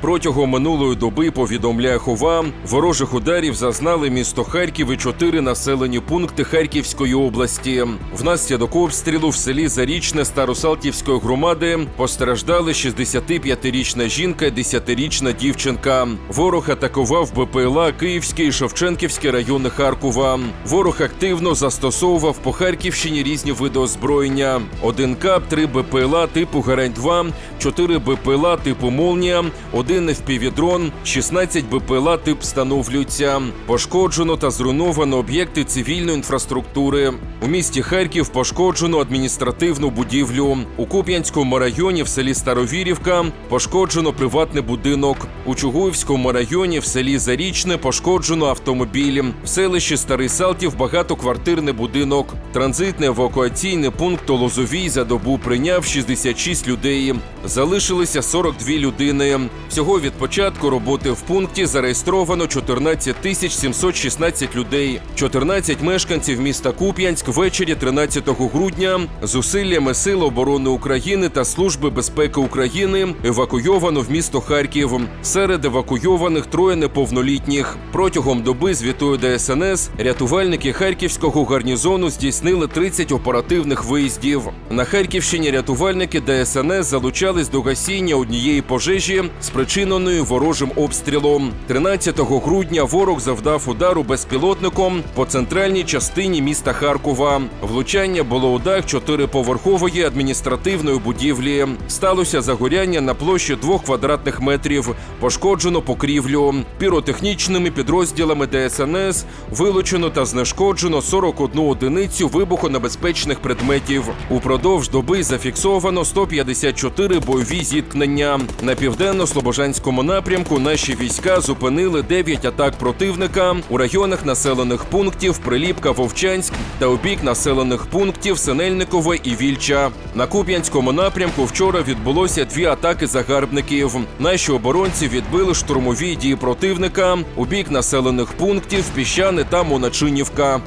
Протягом минулої доби повідомляє Хова, ворожих ударів зазнали місто Харків і чотири населені пункти Харківської області. Внаслідок обстрілу в селі Зарічне Старосалтівської громади постраждали 65-річна жінка і 10-річна дівчинка. Ворог атакував БПЛА Київський і Шевченківський райони Харкова. Ворог активно застосовував по Харківщині різні види озброєння: один КАП, три БПЛА типу Гарань-2, 4 БПЛА типу Молнія, один FPV-дрон, 16 БПЛА тип встановлюються. Пошкоджено та зруйновано об'єкти цивільної інфраструктури. У місті Харків пошкоджено адміністративну будівлю. У Куп'янському районі в селі Старовірівка пошкоджено приватний будинок. У Чугуївському районі в селі Зарічне пошкоджено автомобіль. В селищі Старий Салтів багатоквартирний будинок. Транзитний евакуаційний пункт Лозовій за добу прийняв 66 людей. Залишилися 42 людини. Всього від початку роботи в пункті зареєстровано 14 тисяч 716 людей. 14 мешканців міста Куп'янськ ввечері 13 грудня зусиллями Сил оборони України та Служби безпеки України евакуйовано в місто Харків. Серед евакуйованих троє неповнолітніх. Протягом доби звітує ДСНС. Рятувальники харківського гарнізону здійснили 30 оперативних виїздів. На Харківщині рятувальники ДСНС залучались до гасіння однієї пожежі, спричиненої ворожим обстрілом. 13 грудня ворог завдав удару безпілотником по центральній частині міста Харкова. Влучання було у чотириповерхової адміністративної будівлі. Сталося загоряння на площі двох квадратних метрів. Пошкоджено покрівлю. Піротехнічними підрозділами ДСНС вилучено та знешкоджено 41 одиницю вибухонебезпечних предметів. Упродовж доби зафіксовано 154 бойові зіткнення. На південно-слобожанському напрямку наші війська зупинили 9 атак противника у районах населених пунктів Приліпка, Вовчанськ та у бік населених пунктів Синельникове і Вільча. На Куп'янському напрямку вчора відбулося дві атаки загарбників. Наші оборонці відбили штурмові дії противника у бік населених пунктів Піщани та Моначинівка.